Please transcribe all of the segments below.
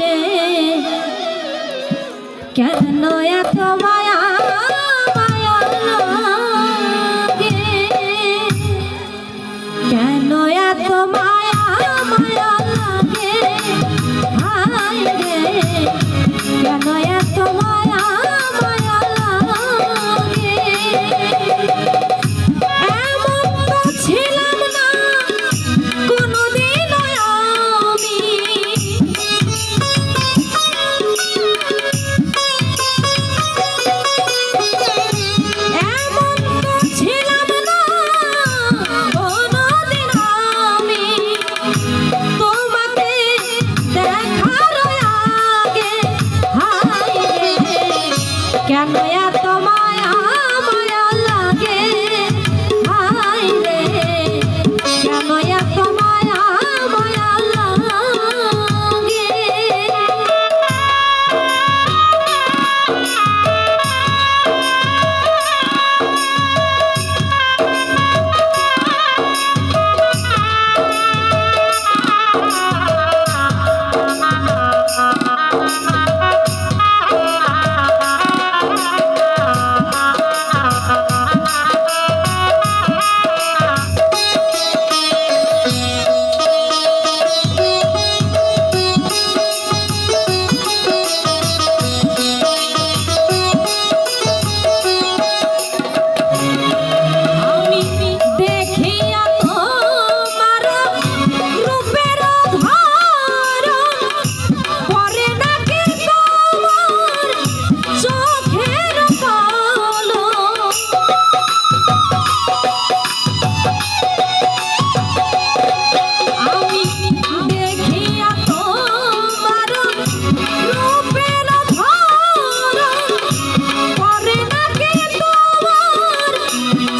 রে। কেন এত মায়া মায়া কেন এত মায়া দেখার আগে হায় রে কেন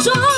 좀